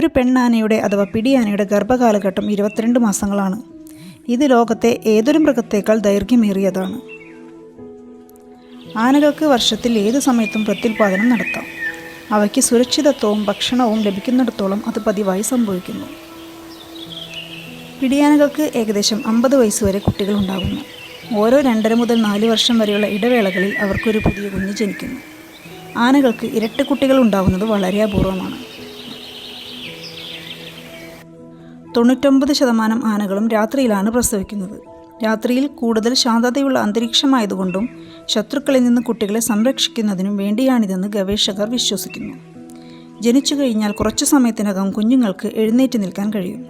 ഒരു പെണ്ണാനയുടെ അഥവാ പിടിയാനയുടെ ഗർഭകാലഘട്ടം ഇരുപത്തിരണ്ട് മാസങ്ങളാണ്. ഇത് ലോകത്തെ ഏതൊരു മൃഗത്തേക്കാൾ ദൈർഘ്യമേറിയതാണ്. ആനകൾക്ക് വർഷത്തിൽ ഏത് സമയത്തും പ്രത്യുൽപാദനം നടത്താം. അവയ്ക്ക് സുരക്ഷിതത്വവും ഭക്ഷണവും ലഭിക്കുന്നിടത്തോളം അത് പതിവായി സംഭവിക്കുന്നു. പിടിയാനകൾക്ക് ഏകദേശം അമ്പത് വരെ കുട്ടികളുണ്ടാകുന്നു ഓരോ രണ്ടര മുതൽ നാല് വർഷം വരെയുള്ള ഇടവേളകളിൽ അവർക്കൊരു പുതിയ കുഞ്ഞ് ജനിക്കുന്നു. ആനകൾക്ക് ഇരട്ട കുട്ടികൾ ഉണ്ടാകുന്നത് വളരെ അപൂർവമാണ്. തൊണ്ണൂറ്റൊമ്പത് ശതമാനം ആനകളും രാത്രിയിലാണ് പ്രസവിക്കുന്നത്. രാത്രിയിൽ കൂടുതൽ ശാന്തതയുള്ള അന്തരീക്ഷമായതുകൊണ്ടും ശത്രുക്കളിൽ നിന്ന് കുട്ടികളെ സംരക്ഷിക്കുന്നതിനും വേണ്ടിയാണിതെന്ന് ഗവേഷകർ വിശ്വസിക്കുന്നു. ജനിച്ചു കഴിഞ്ഞാൽ കുറച്ചു സമയത്തിനകം കുഞ്ഞുങ്ങൾക്ക് എഴുന്നേറ്റ് നിൽക്കാൻ കഴിയും.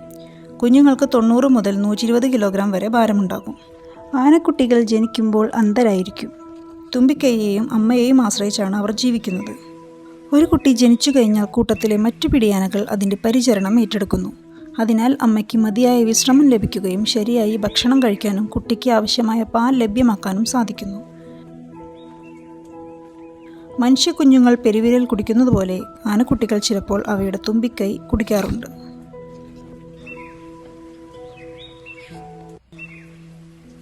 കുഞ്ഞുങ്ങൾക്ക് തൊണ്ണൂറ് മുതൽ നൂറ്റി ഇരുപത് കിലോഗ്രാം വരെ ഭാരമുണ്ടാകും. ആനക്കുട്ടികൾ ജനിക്കുമ്പോൾ അന്ധരായിരിക്കും. തുമ്പിക്കൈയെയും അമ്മയെയും ആശ്രയിച്ചാണ് അവർ ജീവിക്കുന്നത്. ഒരു കുട്ടി ജനിച്ചു കഴിഞ്ഞാൽ കൂട്ടത്തിലെ മറ്റു പിടിയാനകൾ അതിന്റെ പരിചരണം ഏറ്റെടുക്കുന്നു. അതിനാൽ അമ്മയ്ക്ക് മതിയായ വിശ്രമം ലഭിക്കുകയും ശരിയായി ഭക്ഷണം കഴിക്കാനും കുട്ടിക്ക് ആവശ്യമായ പാൽ ലഭ്യമാക്കാനും സാധിക്കുന്നു. മനുഷ്യ കുഞ്ഞുങ്ങൾ പെരുവിരൽ കുടിക്കുന്നത് പോലെ ആനക്കുട്ടികൾ ചിലപ്പോൾ അവയുടെ തുമ്പിക്കൈ കുടിക്കാറുണ്ട്.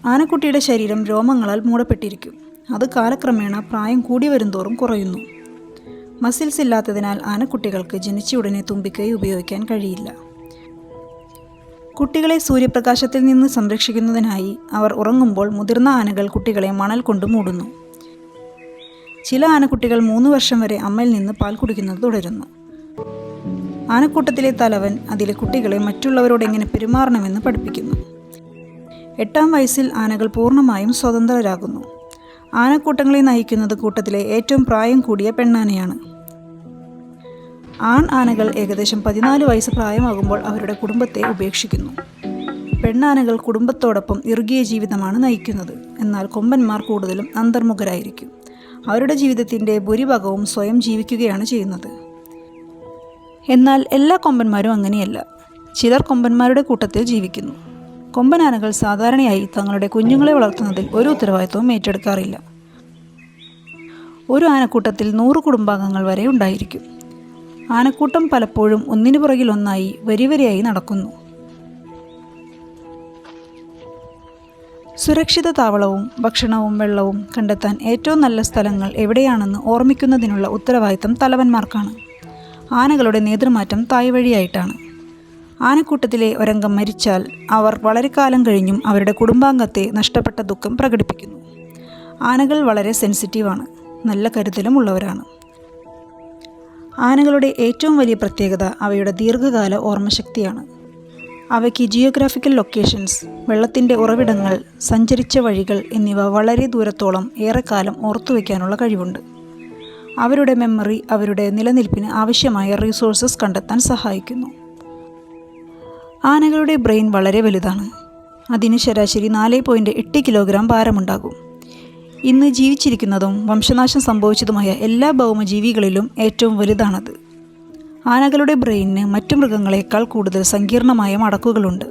ആനക്കുട്ടിയുടെ ശരീരം രോമങ്ങളാൽ മൂടപ്പെട്ടിരിക്കും. അത് കാലക്രമേണ പ്രായം കൂടി വരുംതോറും കുറയുന്നു. മസിൽസ് ഇല്ലാത്തതിനാൽ ആനക്കുട്ടികൾക്ക് ജനിച്ചയുടനെ തുമ്പിക്കൈ ഉപയോഗിക്കാൻ കഴിയില്ല. കുട്ടികളെ സൂര്യപ്രകാശത്തിൽ നിന്ന് സംരക്ഷിക്കുന്നതിനായി അവർ ഉറങ്ങുമ്പോൾ മുതിർന്ന ആനകൾ കുട്ടികളെ മണൽ കൊണ്ട് മൂടുന്നു. ചില ആനക്കുട്ടികൾ മൂന്ന് വർഷം വരെ അമ്മയിൽ നിന്ന് പാൽ കുടിക്കുന്നത് തുടരുന്നു. ആനക്കൂട്ടത്തിലെ തലവൻ അതിലെ കുട്ടികളെ മറ്റുള്ളവരോട് എങ്ങനെ പെരുമാറണമെന്ന് പഠിപ്പിക്കുന്നു. എട്ടാം വയസ്സിൽ ആനകൾ പൂർണമായും സ്വതന്ത്രരാകുന്നു. ആനക്കൂട്ടങ്ങളെ നയിക്കുന്നത് കൂട്ടത്തിലെ ഏറ്റവും പ്രായം കൂടിയ പെണ്ണാനയാണ്. ആൺ ആനകൾ ഏകദേശം പതിനാല് വയസ്സ് പ്രായമാകുമ്പോൾ അവരുടെ കുടുംബത്തെ ഉപേക്ഷിക്കുന്നു. പെണ്ണാനകൾ കുടുംബത്തോടൊപ്പം ഇറുകിയ ജീവിതമാണ് നയിക്കുന്നത്. എന്നാൽ കൊമ്പന്മാർ കൂടുതലും അന്തർമുഖരായിരിക്കും. അവരുടെ ജീവിതത്തിന്റെ ഭൂരിഭാഗവും സ്വയം ജീവിക്കുകയാണ് ചെയ്യുന്നത്. എന്നാൽ എല്ലാ കൊമ്പന്മാരും അങ്ങനെയല്ല. ചിലർ കൊമ്പന്മാരുടെ കൂട്ടത്തിൽ ജീവിക്കുന്നു. കൊമ്പനാനകൾ സാധാരണയായി തങ്ങളുടെ കുഞ്ഞുങ്ങളെ വളർത്തുന്നതിൽ ഒരു ഉത്തരവാദിത്വവും ഏറ്റെടുക്കാറില്ല. ഒരു ആനക്കൂട്ടത്തിൽ നൂറ് കുടുംബാംഗങ്ങൾ വരെ ഉണ്ടായിരിക്കും. ആനക്കൂട്ടം പലപ്പോഴും ഒന്നിനു പുറകിൽ ഒന്നായി വരിവരിയായി നടക്കുന്നു. സുരക്ഷിത താവളവും ഭക്ഷണവും വെള്ളവും കണ്ടെത്താൻ ഏറ്റവും നല്ല സ്ഥലങ്ങൾ എവിടെയാണെന്ന് ഓർമ്മിക്കുന്നതിനുള്ള ഉത്തരവാദിത്തം തലവന്മാർക്കാണ്. ആനകളുടെ നേതൃമാറ്റം തായ്വഴിയായിട്ടാണ് ആനക്കൂട്ടത്തിലെ ഒരംഗം മരിച്ചാൽ അവർ വളരെ കാലം കഴിഞ്ഞും അവരുടെ കുടുംബാംഗത്തെ നഷ്ടപ്പെട്ട ദുഃഖം പ്രകടിപ്പിക്കുന്നു. ആനകൾ വളരെ സെൻസിറ്റീവാണ്. നല്ല കരുതലും ഉള്ളവരാണ് ആനകളുടെ ഏറ്റവും വലിയ പ്രത്യേകത അവയുടെ ദീർഘകാല ഓർമ്മശക്തിയാണ്. അവയ്ക്ക് ജിയോഗ്രാഫിക്കൽ ലൊക്കേഷൻസ് വെള്ളത്തിന്റെ ഉറവിടങ്ങൾ സഞ്ചരിച്ച വഴികൾ എന്നിവ വളരെ ദൂരത്തോളം ഏറെക്കാലം ഓർത്തുവയ്ക്കാനുള്ള കഴിവുണ്ട്. അവരുടെ മെമ്മറി അവരുടെ നിലനിൽപ്പിന് ആവശ്യമായ റിസോഴ്സസ് കണ്ടെത്താൻ സഹായിക്കുന്നു. ആനകളുടെ ബ്രെയിൻ വളരെ വലുതാണ്. അതിന് ശരാശരി നാല് പോയിന്റ് എട്ട് കിലോഗ്രാം ഭാരമുണ്ടാകും. ഇന്ന് ജീവിച്ചിരിക്കുന്നതും വംശനാശം സംഭവിച്ചതുമായ എല്ലാ ഭൗമജീവികളിലും ഏറ്റവും വലുതാണത്. ആനകളുടെ ബ്രെയിനിന് മറ്റു മൃഗങ്ങളെക്കാൾ കൂടുതൽ സങ്കീർണമായ മടക്കുകളുണ്ട്.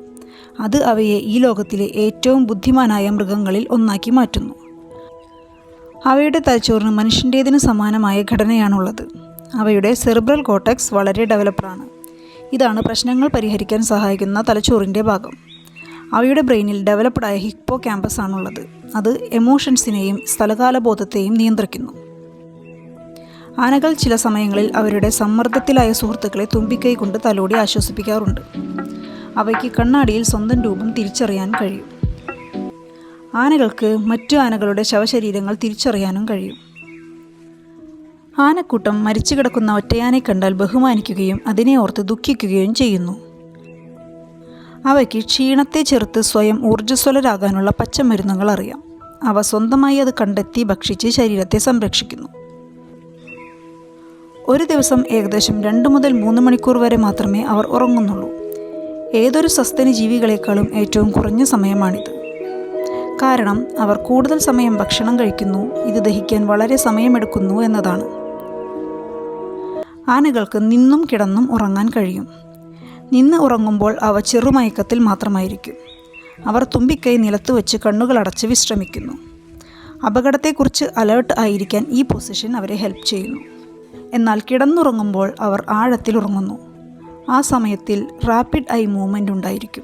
അത് അവയെ ഈ ലോകത്തിലെ ഏറ്റവും ബുദ്ധിമാനായ മൃഗങ്ങളിൽ ഒന്നാക്കി മാറ്റുന്നു. അവയുടെ തലച്ചോറിന് മനുഷ്യന്റേതിന് സമാനമായ ഘടനയാണുള്ളത്. അവയുടെ സെർബ്രൽ കോട്ടക്സ് വളരെ ഡെവലപ്ഡാണ്. ഇതാണ് പ്രശ്നങ്ങൾ പരിഹരിക്കാൻ സഹായിക്കുന്ന തലച്ചോറിന്റെ ഭാഗം. അവയുടെ ബ്രെയിനിൽ ഡെവലപ്ഡായ ഹിപ്പോ ക്യാമ്പസ് ആണുള്ളത് അത് എമോഷൻസിനെയും സ്ഥലകാലബോധത്തെയും നിയന്ത്രിക്കുന്നു. ആനകൾ ചില സമയങ്ങളിൽ അവരുടെ സമ്മർദ്ദത്തിലായ സുഹൃത്തുക്കളെ തുമ്പിക്കൈ കൊണ്ട് തലോടി ആശ്വസിപ്പിക്കാറുണ്ട്. അവയ്ക്ക് കണ്ണാടിയിൽ സ്വന്തം രൂപം തിരിച്ചറിയാൻ കഴിയും. ആനകൾക്ക് മറ്റു ആനകളുടെ ശവശരീരങ്ങൾ തിരിച്ചറിയാനും കഴിയും. ആനക്കൂട്ടം മരിച്ചു കിടക്കുന്ന ഒറ്റയാനെ കണ്ടാൽ ബഹുമാനിക്കുകയും അതിനെ ഓർത്ത് ദുഃഖിക്കുകയും ചെയ്യുന്നു. അവയ്ക്ക് ക്ഷീണത്തെ ചെറുത്ത് സ്വയം ഊർജസ്വലരാകാനുള്ള പച്ചമരുന്നുകൾ അറിയാം. അവ സ്വന്തമായി അത് കണ്ടെത്തി ഭക്ഷിച്ച് ശരീരത്തെ സംരക്ഷിക്കുന്നു. ഒരു ദിവസം ഏകദേശം രണ്ട് മുതൽ മൂന്ന് മണിക്കൂർ വരെ മാത്രമേ അവർ ഉറങ്ങുന്നുള്ളൂ. ഏതൊരു സസ്തനി ജീവികളെക്കാളും ഏറ്റവും കുറഞ്ഞ സമയമാണിത്. കാരണം അവർ കൂടുതൽ സമയം ഭക്ഷണം കഴിക്കുന്നു ഇത് ദഹിക്കാൻ വളരെ സമയമെടുക്കുന്നു എന്നതാണ്. ആനകൾക്ക് നിന്നും കിടന്നും ഉറങ്ങാൻ കഴിയും. നിന്ന് ഉറങ്ങുമ്പോൾ അവ ചെറുമയക്കത്തിൽ മാത്രമായിരിക്കും. അവർ തുമ്പിക്കൈ നിലത്ത് വെച്ച് കണ്ണുകൾ അടച്ച് വിശ്രമിക്കുന്നു. അപകടത്തെക്കുറിച്ച് അലേർട്ട് ആയിരിക്കാൻ ഈ പൊസിഷൻ അവരെ ഹെൽപ്പ് ചെയ്യുന്നു. എന്നാൽ കിടന്നുറങ്ങുമ്പോൾ അവർ ആഴത്തിൽ ഉറങ്ങുന്നു. ആ സമയത്തിൽ റാപ്പിഡ് ഐ മൂവ്മെന്റ് ഉണ്ടായിരിക്കും.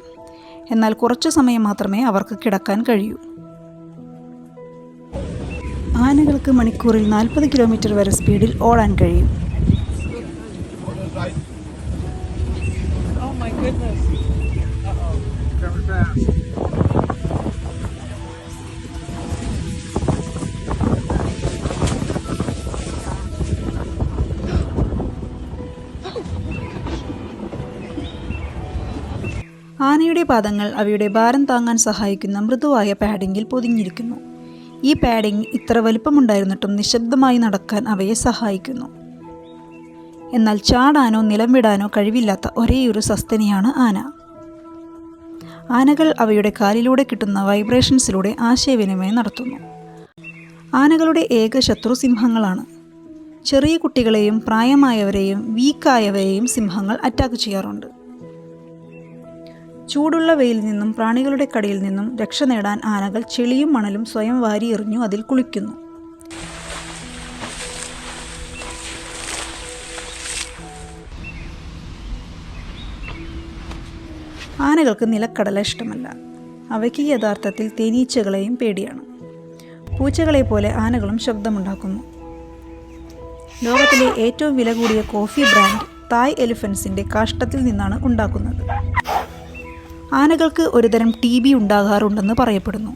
എന്നാൽ കുറച്ച് സമയം മാത്രമേ അവർക്ക് കിടക്കാൻ കഴിയൂ. ആനകൾക്ക് മണിക്കൂറിൽ നാൽപ്പത് കിലോമീറ്റർ വരെ സ്പീഡിൽ ഓടാൻ കഴിയും. ആനയുടെ പാദങ്ങൾ അവയുടെ ഭാരം താങ്ങാൻ സഹായിക്കുന്ന മൃദുവായ പാഡിങ്ങിൽ പൊതിഞ്ഞിരിക്കുന്നു. ഈ പാഡിംഗ് ഇത്ര വലുപ്പമുണ്ടായിരുന്നിട്ടും നിശബ്ദമായി നടക്കാൻ അവയെ സഹായിക്കുന്നു. എന്നാൽ ചാടാനോ നിലം വിടാനോ കഴിവില്ലാത്ത ഒരേയൊരു സസ്തനിയാണ് ആന. ആനകൾ അവയുടെ കാലിലൂടെ കിട്ടുന്ന വൈബ്രേഷൻസിലൂടെ ആശയവിനിമയം നടത്തുന്നു. ആനകളുടെ ഏക ശത്രു സിംഹങ്ങളാണ്. ചെറിയ കുട്ടികളെയും പ്രായമായവരെയും വീക്കായവരെയും സിംഹങ്ങൾ അറ്റാക്ക് ചെയ്യാറുണ്ട്. ചൂടുള്ള വെയിൽ നിന്നും പ്രാണികളുടെ കടിയിൽ നിന്നും രക്ഷ നേടാൻ ആനകൾ ചെളിയും മണലും സ്വയം വാരിയെറിഞ്ഞു അതിൽ കുളിക്കുന്നു. ആനകൾക്ക് നിലക്കടല ഇഷ്ടമല്ല. അവയ്ക്ക് യഥാർത്ഥത്തിൽ തേനീച്ചകളെയും പേടിയാണ്. പൂച്ചകളെ പോലെ ആനകളും ശബ്ദമുണ്ടാക്കുന്നു. ലോകത്തിലെ ഏറ്റവും വില കൂടിയ കോഫി ബ്രാൻഡ് തായ് എലിഫൻസിന്റെ കാഷ്ടത്തിൽ നിന്നാണ് ഉണ്ടാക്കുന്നത്. ആനകൾക്ക് ഒരുതരം ടി ബി ഉണ്ടാകാറുണ്ടെന്ന് പറയപ്പെടുന്നു.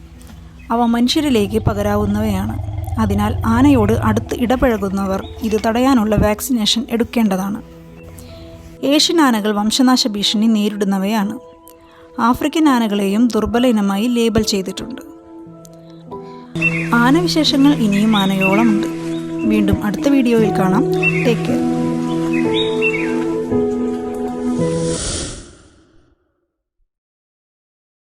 അവ മനുഷ്യരിലേക്ക് പകരാവുന്നവയാണ്. അതിനാൽ ആനയോട് അടുത്ത് ഇടപഴകുന്നവർ ഇത് തടയാനുള്ള വാക്സിനേഷൻ എടുക്കേണ്ടതാണ്. ഏഷ്യൻ ആനകൾ വംശനാശ ഭീഷണി നേരിടുന്നവയാണ്. ആഫ്രിക്കൻ ആനകളെയും ദുർബല ഇനമായി ലേബൽ ചെയ്തിട്ടുണ്ട്. ആനവിശേഷങ്ങൾ ഇനിയും ആനയോളമുണ്ട്. വീണ്ടും അടുത്ത വീഡിയോയിൽ കാണാം. Take care